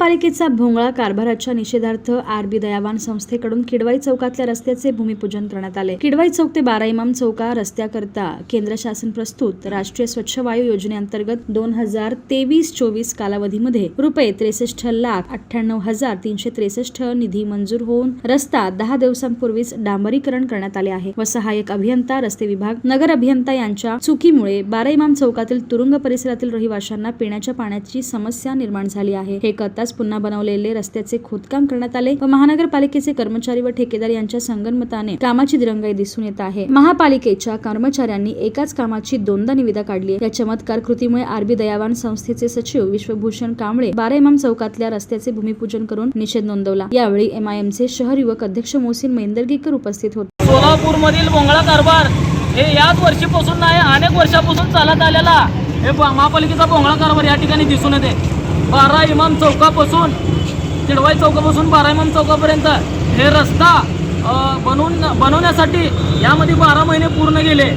महापालिकेचा भोंगळा कारभाराच्या निषेधार्थ आर बी दयावान संस्थेकडून किडवाई चौकातल्या रस्त्याचे भूमिपूजन करण्यात आले. किडवाई चौक ते बारा इमाम चौका रस्त्याकरता केंद्र शासन प्रस्तुत राष्ट्रीय स्वच्छ वायू योजनेअंतर्गत दोन हजार तेवीस चोवीस कालावधीमध्ये रुपये त्रेसष्ट लाख अठ्ठ्याण्णव हजार तीनशे त्रेसष्ट निधी मंजूर होऊन रस्ता दहा दिवसांपूर्वीच डांबरीकरण करण्यात आले आहे. व सहाय्यक अभियंता रस्ते विभाग नगर अभियंता यांच्या चुकीमुळे बारा इमाम चौकातील तुरुंग परिसरातील रहिवाशांना पिण्याच्या पाण्याची समस्या निर्माण झाली आहे. हे करताच पुन्हा बनवलेले रस्त्याचे खोदकाम करण्यात आले व महानगरपालिकेचे कर्मचारी व ठेकेदार यांच्या संगनमताने कामाची दिरंगाई दिसून येत आहे. महापालिकेच्या कर्मचाऱ्यांनी एकाच कामाची दोनदा निविदा काढली या चमत्कार कृतीमुळे आरबी दयावान संस्थेचे सचिव विश्वभूषण कांबळे बारा इमाम चौकातल्या रस्त्याचे भूमिपूजन करून निषेध नोंदवला. यावेळी एमआयएमचे शहर युवक अध्यक्ष मोहसिन मेंदरगीकर उपस्थित होते. सोलापूरमधील बोंगळा कारभार हे याच वर्षीपासून नाही अनेक वर्षापासून चालत आलेला हे महापालिकेचा बोंगळा कारभार या ठिकाणी दिसून येते. बारा इमाम चौकापासून किडवाई चौकापासून बारा इमाम चौकापर्यंत. हे रस्ता बनवून बनवण्यासाठी यामध्ये बारा महिने पूर्ण गेले.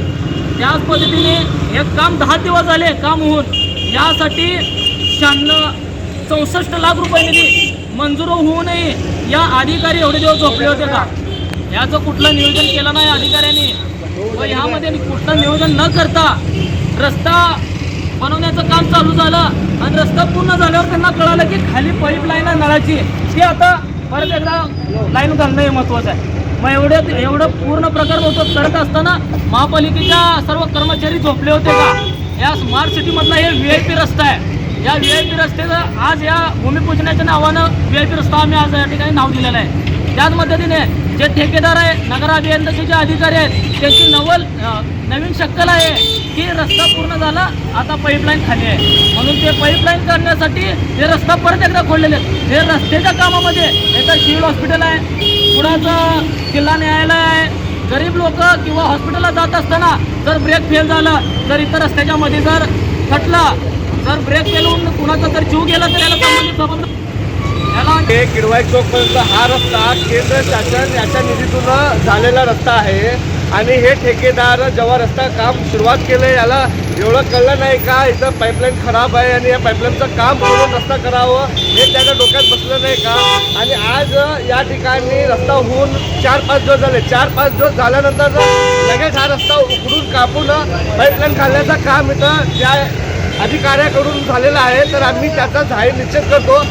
त्याच पद्धतीने हे काम दहा दिवस झाले काम होऊन. यासाठी शहाण्णव चौसष्ट लाख रुपये निधी मंजूर होऊनही या अधिकारी एवढे दिवस झोपले होते का? याचं कुठलं नियोजन केलं नाही अधिकाऱ्यांनी. व यामध्ये कुठलं नियोजन न करता रस्ता बनवण्याचं काम चालू झालं आणि रस्ता पूर्ण झाल्यावर त्यांना कळालं की खाली पाईपलाईन आहे नळाची. ती आता परत एकदा लाईन घालणं हे महत्त्वाचं आहे. मग एवढं एवढं पूर्ण प्रकार होतो करत असताना महापालिकेच्या सर्व कर्मचारी झोपले होते का? या स्मार्ट सिटीमधला हे व्ही आय पी रस्ता आहे. या व्ही आय पी रस्त्याचं आज या भूमिपूजनाच्या नावानं व्ही आय पी रस्ता आम्ही आज या ठिकाणी नाव दिलेलं आहे. त्याच पद्धतीने जे ठेकेदार आहे नगर अभियंत्याचे जे अधिकारी आहेत त्यांची नवल नवीन शक्कल आहे की रस्ता पूर्ण झाला आता पाईपलाईन खाली आहे. म्हणून ते पाईपलाईन करण्यासाठी हे रस्ता परत एकदा खोडलेले आहेत. हे रस्त्याच्या कामामध्ये एकदा सिव्हिल हॉस्पिटल आहे पुण्याचं किल्ला न्यायालय आहे. गरीब लोक किंवा हॉस्पिटलला जात असताना जर ब्रेक फेल झालं तर इतर रस्त्याच्या मध्ये जर खटला जर ब्रेक फेल होऊन कुणाचा जर जीव गेला तर याला संबंधित ते हे किडवाई चौकपर्यंत हा रस्ता केंद्र शासन याच्या निधीतून झालेला रस्ता आहे. आणि हे ठेकेदार जेव्हा रस्ता काम सुरुवात केलं याला एवढं कळलं नाही का? इथं पाईपलाईन खराब आहे आणि या पाईपलाईनचं काम करून रस्ता करावं हे त्याच्या डोक्यात बसलं नाही का? आणि आज या ठिकाणी रस्ता होऊन चार पाच दिवस झाले. चार पाच दिवस झाल्यानंतर लगेच हा रस्ता उकडून कापून पाईपलाईन घालण्याचं काम इथं त्या अधिकाऱ्याकडून झालेलं आहे. तर आम्ही त्याचा जाहीर निश्चित करतो.